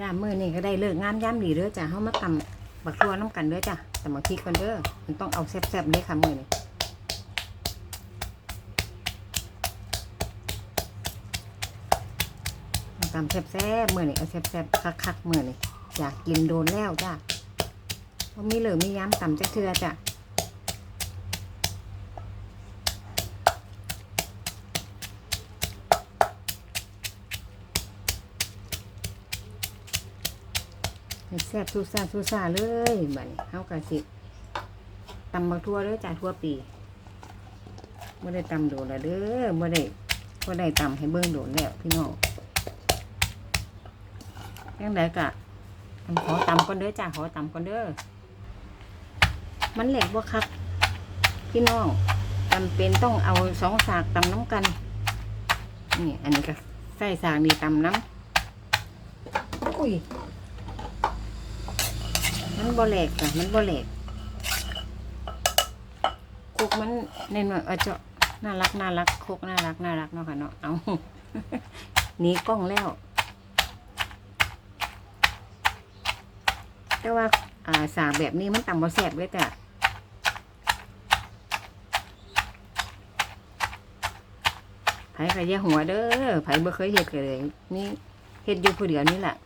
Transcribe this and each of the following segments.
จ้ามือนี้ก็ได้เลิกงานย่ำดีเด้อจ้าเฮามาตำบักทั่วน้ำกันเด้อจ้าตำบักพริกก่อนเด้อมันต้องเอาแซ่บๆเด้อค่ะมือนี้มาตำแซ่บๆมื้อนี้เอาแซ่บๆคักๆมื้อนี้อยากกินโดนแล้วจ้าบ่มีเหลือมีย้ำตำจักเทื่อจ้า แซ่บซูซ่าซูซ่าเลยบัดนี้เฮากะสิตำบักทั่วเด้อจ้าทั่วปีบ่ได้ตำโดนและเด้อบ่ได้บ่ได้ตำให้เบิ่งโดนแล้วพี่น้องยังไดกะขอตำก่อนเด้อจ้าขอตำก่อนเด้อมันแหลกบ่คักพี่น้องจำเป็นต้องเอาสองสากตำน้ำกันนี่อันนี้ก็ใส่สากนี่ตำน้ำอุ้ย มันบ่แหลกจ้ะมันบ่แหลกคุกมันในหน่อยเจาะน่ารักน่ารักคุกน่ารักน่ารักเนาะค่ะเนาะเอาหนีกล้องแล้ว แต่ว่าอ่าสาแบบนี้มันต่ำบ่แสบเลยจ้ะไผ่ก็อย่หัวเด้อไผ่บ่เคยเฮ็ดก็เลยนี่เฮ็ดอยู่ผู้เดียวนี่แหละ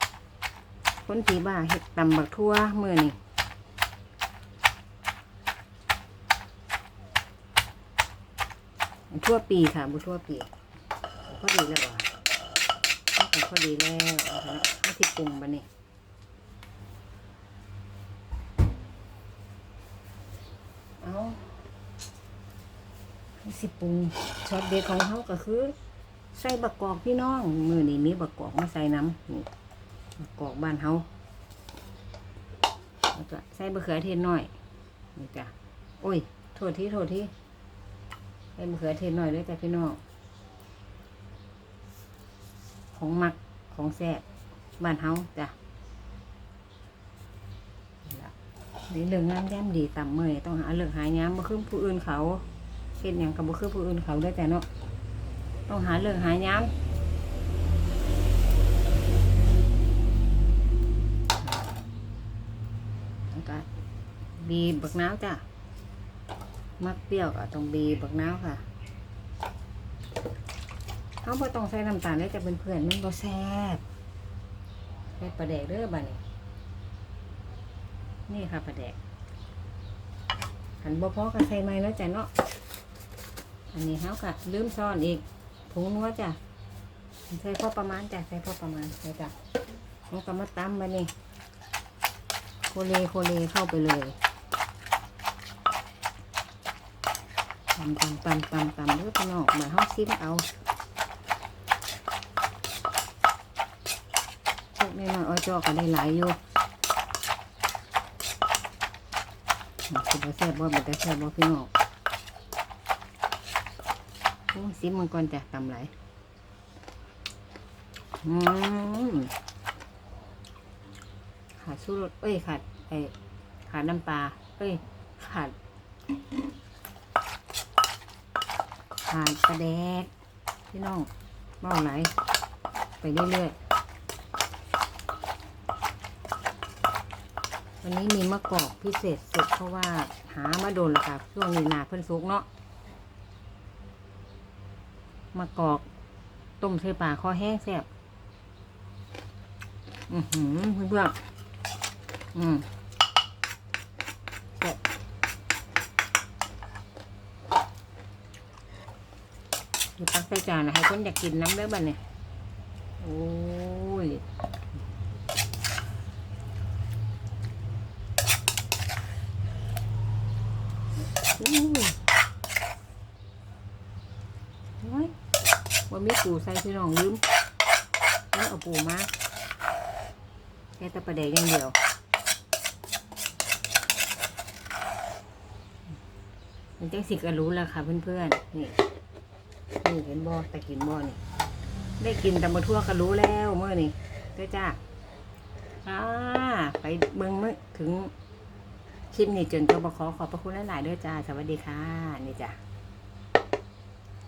คนที่บ้าเห็ดตำบักทั่วมือนี่ทั่วปีค่ะบุทั่วปีพอดีแล้วว่ะเอพอดีแล้วเอาเถอะที่ปรุงบะนี่เอาเอาสิปรุงช็อตเด็ดของเขาก็คือ ใส่บักกอกพี่น้อง มือนี่มีบักกอกมาใส่น้ำนี่ กอกบ้านเฮาแล้วก็ใส่มะเขือเทศหน่อยนี่จ้ะโอ้ยโทษทีโทษทีใส่มะเขือเทศหน่อยด้วยจ้ะพี่น้องของมักของแซ่บบ้านเฮาจ้ะนี่เรื่องงานย่ำดีต่ำเมยต้องหาเรื่องหายามบ่คือผู้อื่นเขาเช่นอย่างกับบ่คือผู้อื่นเขาด้วยแต่เนาะต้องหาเรื่องหายาม แล้วก็ บีบบักน้าวจ้ะ มักเปรี้ยวก็ต้องบีบบักน้าวค่ะเขาบ่ต้องใส่น้ำตาลเลยจะเป็นเพื่อนมันบ่แซ่บใส่ปลาแดกเด้อบ้านี่นี่ค่ะปลาแดกหันบ่พอก็ใส่ไม้แล้วจ้ะเนาะอันนี้เขาก็ลืมซ่อนอีกผงนัวจ้ะใส่พอประมาณจ้ะใส่พอประมาณใส่จ้ะเขาก็มาตำมานี่โคเลโคเลเข้าไปเลย ตำตำตำตำตำเด้อพี่น้องมาห้องซิมเอาพวกนี้น้อยอ้อยจอก็ได้หลายอยู่คิดว่าแซ่บบ่เป็นแต่แซ่บบ่พี่น้องโอ้ซิมมันก่อนจ้ะตำไหลอืมขาดสู้รสเอ้ยขาดไอขาดน้ำปลาเอ้ยขาด ขาดปลาแดกพี่น้องเบ้าไหลไปเรื่อยๆ วันนี้มีมะกอกพิเศษสุดเพราะว่าหามาโดนแล้วค่ะช่วงนี้นาเพิ่นสุกเนาะมะกอกต้มใส่ปลาคอแห้งแซ่บ อือหือเพื่อนๆอืมเสร็จ มีตักใส่จานนะให้คนอยากกินน้ำเด้อบ้านเนี่ยโอ้ยอู้โอ้ยว่ามีปูใส่พี่น้องลืมนี่เอาปูมาแค่ตะประเดกอย่างเดียวมันจังสิก็รู้แล้วค่ะเพื่อนๆนี่ นี่เห็นบอแต่กินบอนี่ได้กินตำบะทั่วก็รู้แล้วเมื่อนี่เด้อจ้าอ่าไปเมืองเมื่อถึงคลิปนี้จนจบขอขอบพระคุณหลายๆเด้อจ้า สวัสดีค่ะ นี่จ้า